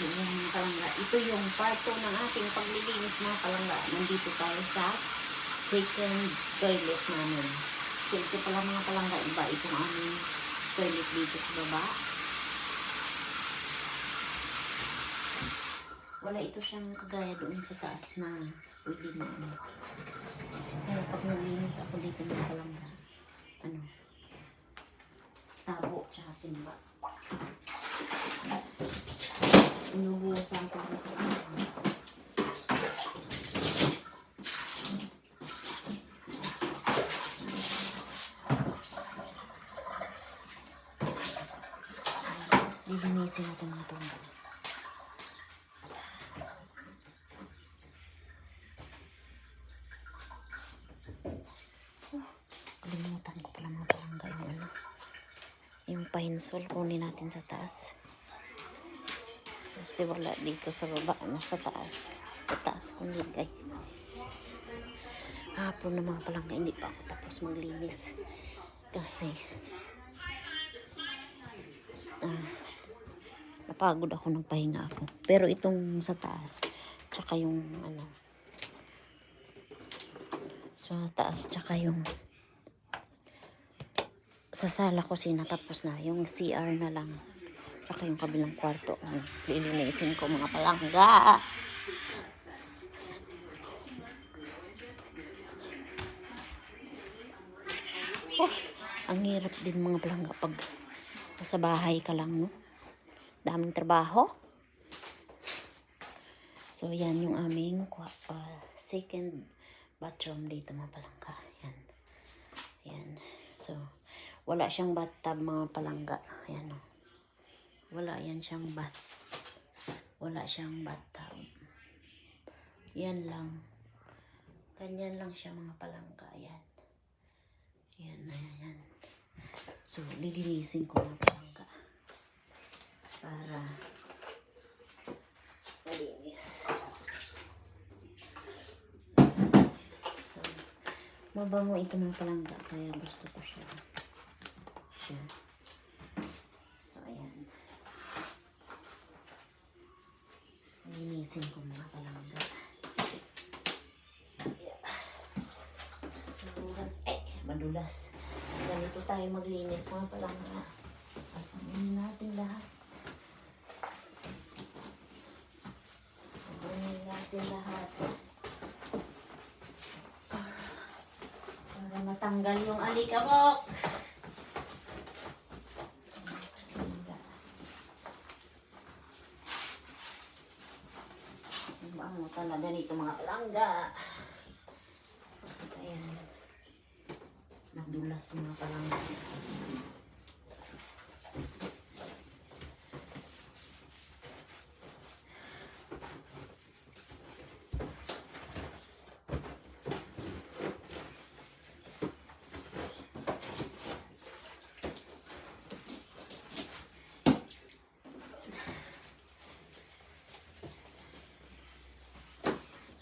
Yung palangga. Ito yung part 2 ng ating paglilinis mga palangga. Nandito tayo sa second toilet namin. Ito pala mga palangga, iba itong aming toilet dito sa baba. Wala ito siyang kagaya doon sa taas na pwede mo ano. Kaya pag naglinis ako dito mga palangga, ano, tabo tsaka timba. Inubusan ko. Lilinisin natin mga tumba. Kalimutan ko pala mga palangga yung ano. Yung pinesol kunin natin sa taas. Kasi wala dito sa baba, nasa taas. Sa taas kong ligay. Hapon na mga palangga, hindi pa ako tapos maglinis. Kasi, ah, napagod ako, nagpahinga ako. Pero itong sa taas, tsaka yung ano, sa taas, tsaka yung sa sala ko sinatapos na. Yung CR na lang. Tsaka yung kabilang kwarto. Lilinisin ko mga palangga. Oh, ang hirap din mga palangga pag sa bahay ka lang, no? Daming trabaho. So, yan yung aming uh, second bathroom dito mga palangga. Yan. Yan. So, wala siyang bathtub mga palangga. Ayan o. Wala yan siyang bath. Wala siyang bathtub. Yan lang. Ganyan lang siya mga palangga. Ayan. Ayan, ayan, ayan. So, lilinisin ko mga palangga. Para malinis. Mabango ito mga palangga, kaya gusto ko siya. Siya. So, ayan. Linisin ko mga palangga. So, eh, madulas. Ganito tayo maglinis mga palangga. Pasamin natin lahat. Sabunin natin lahat. Para matanggal yung alikabok. Ang bango talaga nito mga palangga. Ayan. Nadulas mga palangga.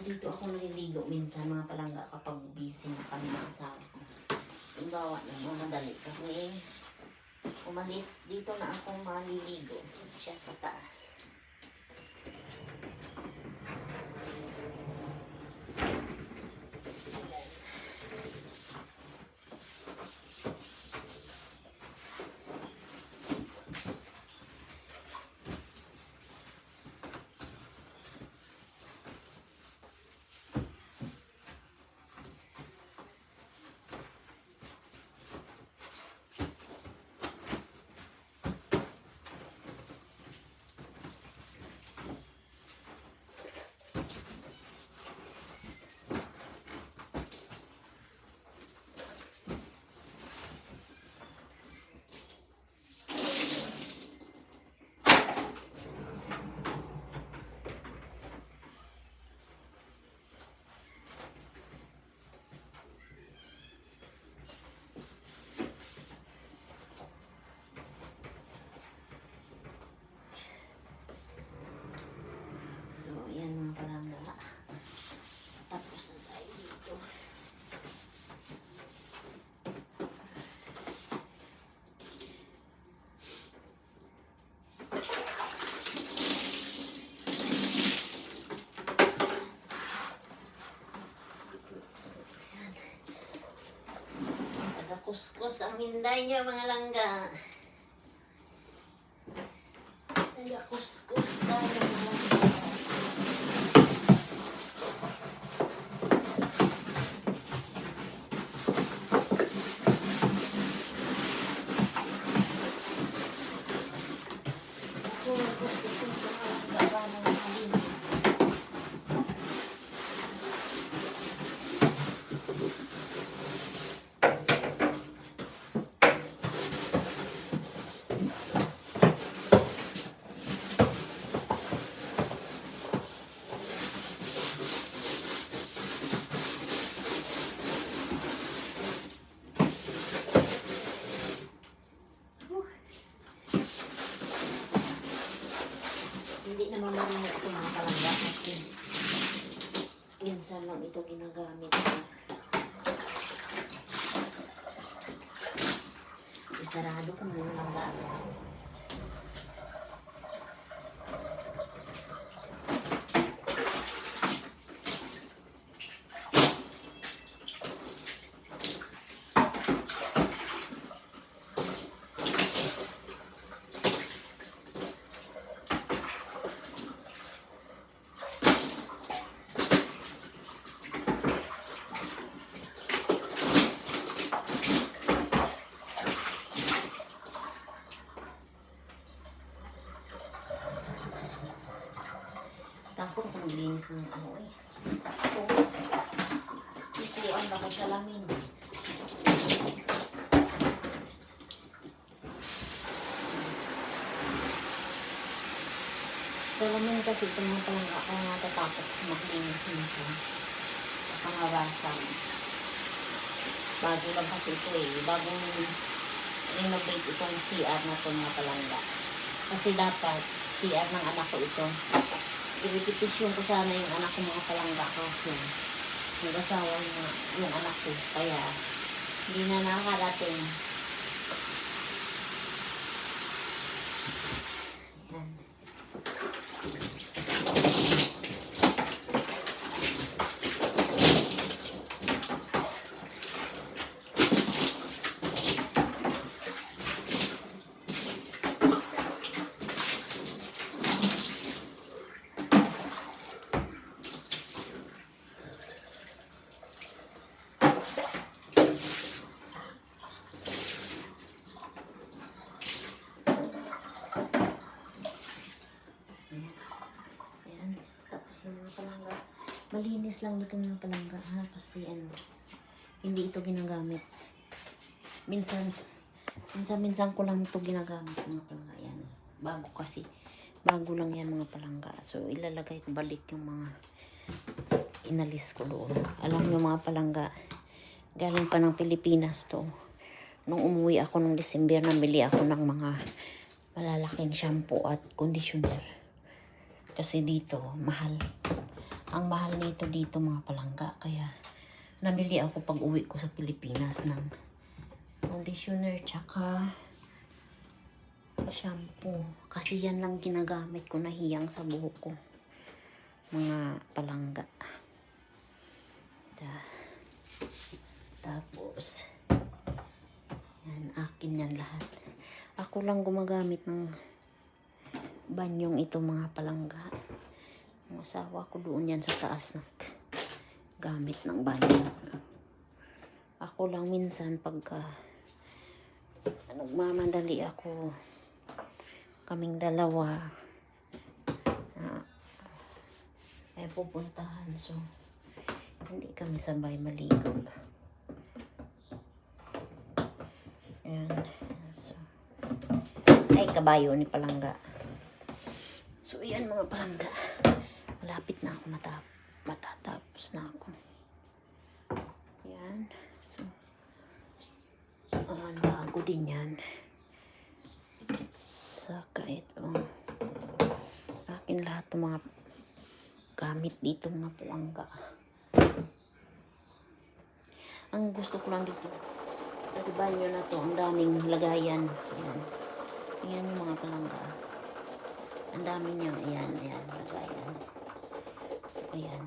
So dito ako naliligo minsan mga palangga kapag busy na kami ng asawa ko. Halimbawa na mamadali kami. Umalis dito na ako maliligo. Siya sa taas. Kuskus ang hinday niyo mga langga. Taga kuskus tayo mga langga. Ako, kuskusin ko mga langga para malinis. Hindi naman marunong ito mga palangga kasi minsan lang ito ginagamit ko. Isarado ko muna lang gaano. Takot kung linis ng ano eh. Ito. Ito ang bakit salamin. Salamin kasi ito mga palang ako natatakot maglinis nito. Pangawasan. Bago lang kasi ito eh. Bagong renovate itong CR na ito mga palangga. Kasi dapat CR ng anak ko ito. Iripitisyon ko sana yung anak ko mga palangga kaso nag-asawa niya yung anak ko. Kaya hindi na nakakarating. Yan. Ayan. Tapos na mga palangga. Malinis lang dito mga palangga ha. Kasi ano, hindi ito ginagamit. Minsan, minsan-minsan ko lang ito ginagamit mga palangga. Ayan. Bago kasi. Bago lang yan mga palangga. So, ilalagay ko balik yung mga inalis ko doon. Alam nyo mga palangga, galing pa ng Pilipinas to. Nung umuwi ako nung December, nabili ako ng mga malalaking shampoo at conditioner. Kasi dito, mahal. Ang mahal nito dito mga palangga. Kaya, nabili ako pag uwi ko sa Pilipinas ng conditioner tsaka shampoo. Kasi yan lang ginagamit ko na hiyang sa buhok ko. Mga palangga. Ta- Tapos, yan, akin yan lahat. Ako lang gumagamit ng banyong ito mga palangga. Ang asawa ko doon yan sa taas na gamit ng banyo. Ako lang minsan pagka nagmamadali ako kaming dalawa ah, ay pupuntahan so hindi kami sabay maligo. Ayan. So, ay kabayo ni palangga. So, yan mga palangga. Malapit na ako matap matatapos na ako. Yan. So, ayan, bago din yan. Saka ito. Akin lahat ng mga gamit dito mga palangga. Ang gusto ko lang dito, kasi banyo na to, ang daming lagayan. Ayan. Ayan yung mga palangga. Ang dami niya. Ayan, ayan. Lagayan. Ayan.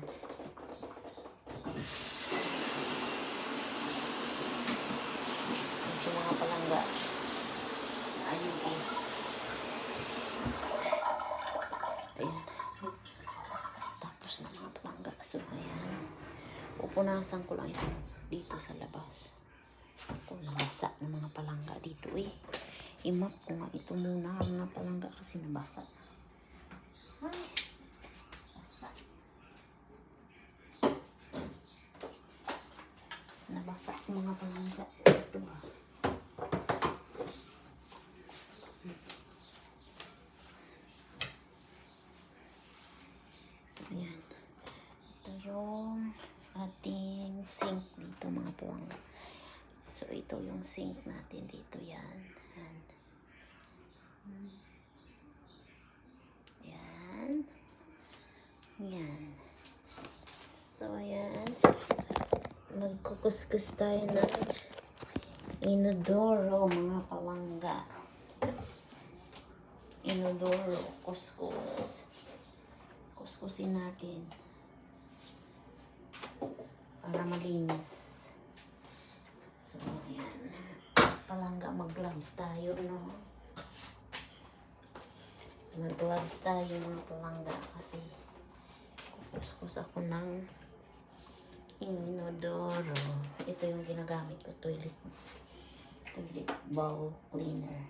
Medyo mga palangga. Ayun, ayun. Ayan. Tapos na mga palangga. So, ayan. Pupunasan ko lang ito dito sa labas. Ito, nabasa ng mga palangga dito eh. Imap ko nga ito muna ang mga palangga kasi nabasa. Nabasa. Nabasa ang mga palangga. Ito ah. So, ayan. Ito yung ating sink dito, mga palangga. So, ito yung sink natin dito. Yan. Yan. Hmm. Yan. Yan. So, ayan. Magkukuskus tayo ng inodoro, mga palangga. Inodoro, kuskus. Kuskusin natin. Para malinis. So, ayan. Palangga, mag-gloves tayo, no? Mag-gloves tayo, mga palangga, kasi kukuskus ako ng inodoro. Ito yung ginagamit ko, toilet toilet bowl cleaner.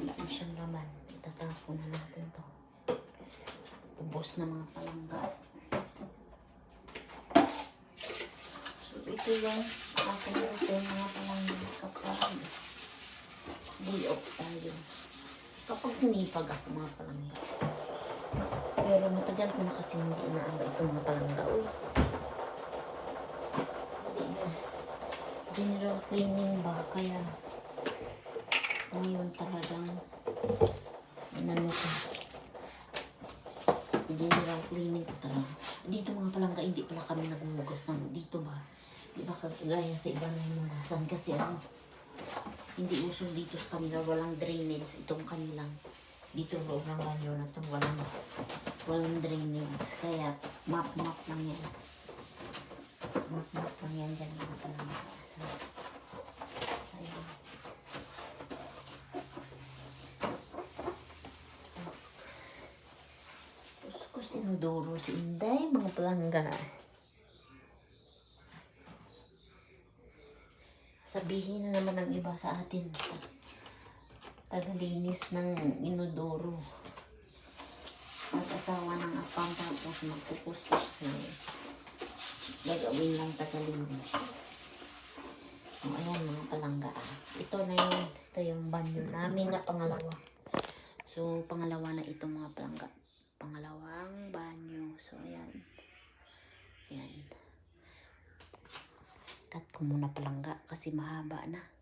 Na siyang laman. Itatapon na natin to. Ubos na mga palangga. So, ito yung aking routine mga palangga kapag day off tayo. Kapag sinipag ako mga palangga. Pero matagal ko na kasi hindi inaano itong mga palangga. Uy. Na. General cleaning ba? Kaya ngayon talagang inano ko. General cleaning ko talaga. Dito mga palangga, hindi pala kami nagmugas ng dito ba? Di ba kagaya sa iba na hinugasan kasi ano, hindi uso dito sa kanila, walang drainage itong kanilang dito loob ng banyo na to walang walang drainage. Kaya map map lang yan. Map map lang yan dyan. So, ayun. Kuskus inodoro si Inday mga palangga. Sabihin na naman ng iba sa atin tagalinis ng inodoro. Ng apam tapos magkukuskus na gagawin lang tagalinis. O ayan mga palangga. Ito na yun. Ito yung banyo namin na pangalawa. So pangalawa na ito mga palangga. Pangalawang banyo. So ayan. Ayan. Cut ko muna palangga kasi mahaba na.